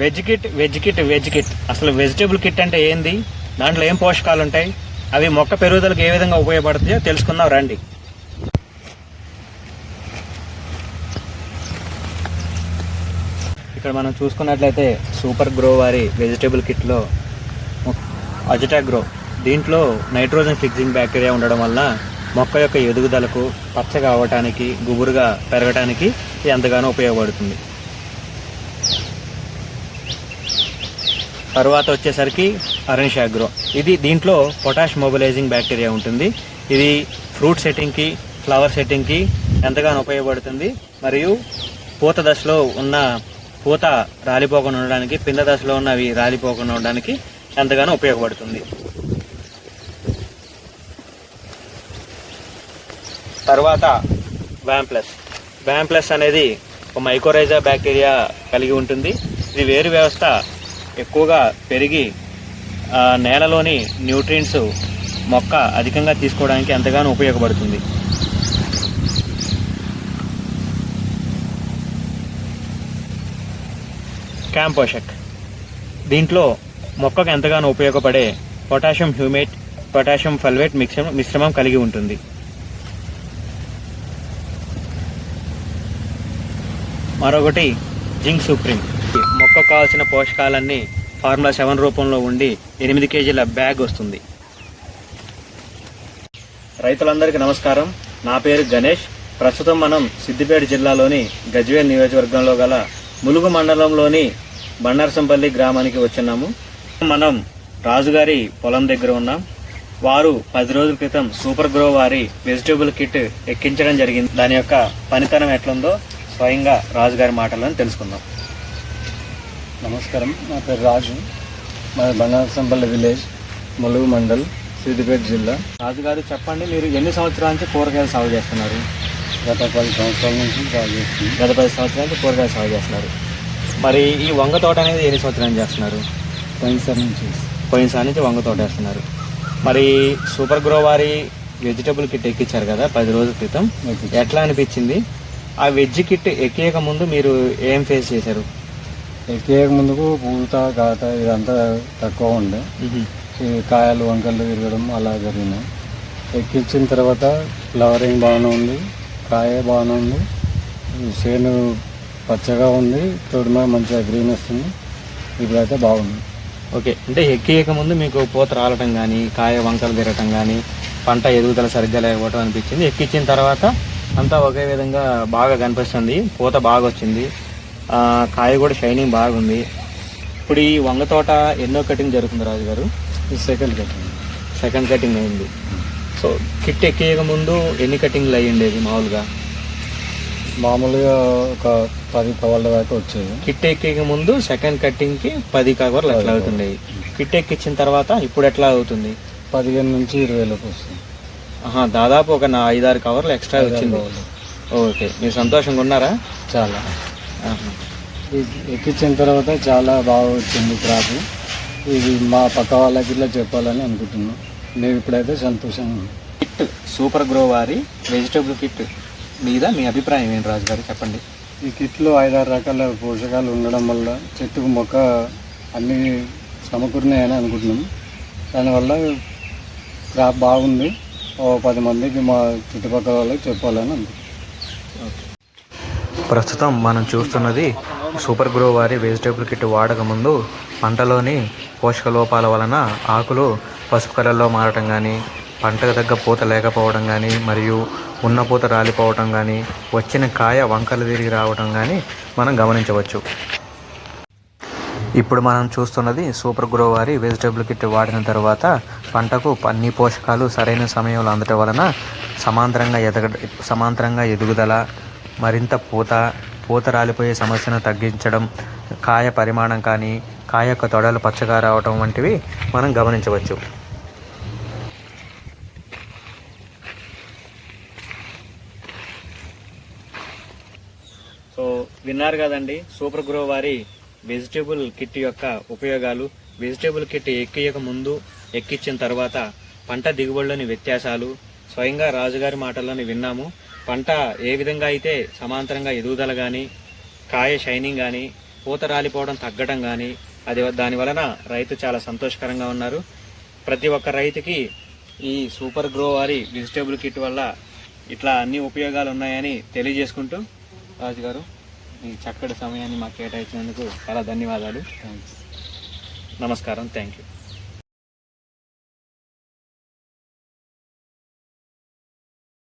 Veg kit veg kit veg kit. అసలు vegetable kit అంటే ఏంది? దాంట్లో ఏం పోషకాలు ఉంటాయి? అవి మొక్క పెరుగుదలకు ఏ విధంగా ఉపయోగపడుతాయో తెలుసుకుందాం రండి. ఇక్కడ మనం చూసుకున్నట్లయితే సూపర్ గ్రో వారి వెజిటేబుల్ కిట్లో అజిటా గ్రో. దీంట్లో నైట్రోజన్ ఫిక్సింగ్ బ్యాక్టీరియా ఉండడం వల్ల మొక్క యొక్క ఎదుగుదలకు పచ్చగా అవ్వటానికి గుబురుగా పెరగటానికి ఇది ఎంతగానో ఉపయోగపడుతుంది. తర్వాత వచ్చేసరికి అరణ్షాగ్రో ఇది దీంట్లో పొటాష్ మొబిలైజింగ్ బ్యాక్టీరియా ఉంటుంది. ఇది ఫ్రూట్ సెట్టింగ్కి ఫ్లవర్ సెట్టింగ్కి ఎంతగానో ఉపయోగపడుతుంది. మరియు పూత దశలో ఉన్న పూత రాలిపోకుండా ఉండడానికి పింద దశలో ఉన్నవి రాలిపోకుండా ఉండడానికి ఎంతగానో ఉపయోగపడుతుంది. తర్వాత వ్యాంప్లస్. వ్యాంప్లస్ అనేది ఒక మైకోరైజా బ్యాక్టీరియా కలిగి ఉంటుంది. ఇది వేరు వ్యవస్థ ఎక్కువగా పెరిగి నేలలోని న్యూట్రియంట్స్ మొక్క అధికంగా తీసుకోవడానికి ఎంతగానో ఉపయోగపడుతుంది. క్యాంపోషక్ దీంట్లో మొక్కకు ఎంతగానో ఉపయోగపడే పొటాషియం హ్యూమేట్ పొటాషియం ఫల్వేట్ మిశ్రమం మిశ్రమం కలిగి ఉంటుంది. మరొకటి జింక్ సుప్రీం. మొక్కకు కావాల్సిన పోషకాలన్నీ ఫార్ములా సెవెన్ రూపంలో ఉండి ఎనిమిది కేజీల బ్యాగ్ వస్తుంది. రైతులందరికీ నమస్కారం. నా పేరు గణేష్. ప్రస్తుతం మనం సిద్దిపేట జిల్లాలోని గజ్వేల్ నియోజకవర్గంలో గల ములుగు మండలంలోని బండారసంపల్లి గ్రామానికి వచ్చినాము మనం రాజుగారి పొలం దగ్గర ఉన్నాం. వారు పది రోజుల క్రితం సూపర్ గ్రో వారి వెజిటేబుల్ కిట్ ఎక్కించడం జరిగింది. దాని యొక్క పనితనం ఎట్లుందో స్వయంగా రాజుగారి మాటలను తెలుసుకుందాం. నమస్కారం. నా పేరు రాజు. మా బంగారసంపల్లి విలేజ్ ములుగు మండల్ సిద్దిపేట జిల్లా. రాజుగారు చెప్పండి మీరు ఎన్ని సంవత్సరాల నుంచి కూరగాయలు సాగు చేస్తున్నారు? గత పది సంవత్సరాల నుంచి సాగు చేస్తుంది గత పది సంవత్సరాల నుంచి కూరగాయలు సాగు చేస్తున్నారు. మరి ఈ వంగ తోట అనేది ఎన్ని సంవత్సరాలు చేస్తున్నారు? పోయినసారి నుంచి పోయినసారి నుంచి వంగ తోట వేస్తున్నారు మరి సూపర్ గ్రో వారి వెజిటబుల్ కిట్ ఎక్కించారు కదా పది రోజుల క్రితం. ఎట్లా అనిపించింది? ఆ వెజ్ కిట్ ఎక్కియక ముందు మీరు ఏం ఫేస్ చేశారు? ఎక్కేయక ముందుకు పూత కాత ఇదంతా తక్కువ ఉండే ఈ కాయలు వంకలు విరగడం అలా జరిగినాయి ఎక్కించిన తర్వాత ఫ్లవరింగ్ బాగానే ఉంది కాయ బాగానే ఉంది చేను పచ్చగా ఉంది తొడిమ మంచిగా గ్రీన్ వస్తుంది ఇప్పుడైతే బాగుంది ఓకే అంటే ఎక్కియక ముందు మీకు పూత రాలటం కానీ కాయ వంకలు తిరగటం కానీ పంట ఎదుగుదల సరిగ్గా లేకపోవటం అనిపించింది ఎక్కించిన తర్వాత అంతా ఒకే విధంగా బాగా కనిపిస్తుంది పూత బాగా వచ్చింది కాయ కూడా షైనింగ్ బాగుంది. ఇప్పుడు ఈ వంగ తోట ఎన్నో కటింగ్ జరుగుతుంది రాజు గారు ఇది సెకండ్ కట్టింది సెకండ్ కటింగ్ అయింది. సో కిట్ ఎక్కేయక ముందు ఎన్ని కటింగ్లు అయ్యి ఉండేది మామూలుగా? మామూలుగా ఒక పది కవర్ల దాకా వచ్చేది కిట్ ఎక్కేయక ముందు సెకండ్ కటింగ్కి పది కవర్లు ఎట్లా అవుతుండేవి కిట్ ఎక్కించిన తర్వాత ఇప్పుడు ఎట్లా అవుతుంది? పదిహేను నుంచి ఇరవై లోపు వస్తుంది. ఆహా, దాదాపు ఒక నా ఐదారు కవర్లు ఎక్స్ట్రా వచ్చింది. ఓకే మీరు సంతోషంగా ఉన్నారా? చాలా. ఎక్కించిన తర్వాత చాలా బాగా వచ్చింది క్రాప్. ఇది మా పక్క వాళ్ళకి ఇట్లా చెప్పాలని అనుకుంటున్నాం. మేము ఇప్పుడైతే సంతోషంగా కిట్ సూపర్ గ్రో వారి వెజిటబుల్ కిట్ మీద మీ అభిప్రాయం ఏంటి రాజు గారు చెప్పండి. ఈ కిట్లో ఐదారు రకాల పోషకాలు ఉండడం వల్ల చెట్టుకు మొక్క అన్ని సమకూరినాయని అనుకుంటున్నాం. దానివల్ల క్రాప్ బాగుంది. ఓ పది మందికి మా చుట్టుపక్కల వాళ్ళకి చెప్పాలని అనుకుంటున్నాం. ప్రస్తుతం మనం చూస్తున్నది సూపర్ గ్రో వారి వెజిటేబుల్ కిట్ వాడక ముందు పంటలోని పోషక లోపాల వలన ఆకులు పసుపు కలర్లో మారటం కానీ పంటకు తగ్గ పూత లేకపోవడం కానీ మరియు ఉన్న పూత రాలిపోవడం కానీ వచ్చిన కాయ వంకలు తిరిగి రావటం కానీ మనం గమనించవచ్చు. ఇప్పుడు మనం చూస్తున్నది సూపర్ గ్రో వారి వెజిటేబుల్ కిట్ వాడిన తర్వాత పంటకు అన్ని పోషకాలు సరైన సమయంలో అందటం వలన సమాంతరంగా ఎదగ సమాంతరంగా ఎదుగుదల మరింత పూత పూత రాలిపోయే సమస్యను తగ్గించడం కాయ పరిమాణం కానీ కాయ యొక్క తొడలు పచ్చగా రావటం వంటివి మనం గమనించవచ్చు. సో విన్నారు కదండి సూపర్ గ్రో వారి వెజిటేబుల్ కిట్ యొక్క ఉపయోగాలు. వెజిటేబుల్ కిట్ ఎక్కియక ముందు ఎక్కించిన తర్వాత పంట దిగుబడిలోని వ్యత్యాసాలు స్వయంగా రాజుగారి మాటల్లోని విన్నాము. పంట ఏ విధంగా అయితే సమాంతరంగా ఎదుగుదల కానీ కాయ షైనింగ్ కానీ పూత రాలిపోవడం తగ్గడం కానీ అది దాని వలన రైతు చాలా సంతోషకరంగా ఉన్నారు. ప్రతి ఒక్క రైతుకి ఈ సూపర్ గ్రో వారి వెజిటేబుల్ కిట్ వల్ల ఇట్లా అన్ని ఉపయోగాలు ఉన్నాయని తెలియజేసుకుంటూ రాజు గారు ఈ చక్కటి సమయాన్ని మాకు కేటాయించినందుకు చాలా ధన్యవాదాలు. నమస్కారం. Thank you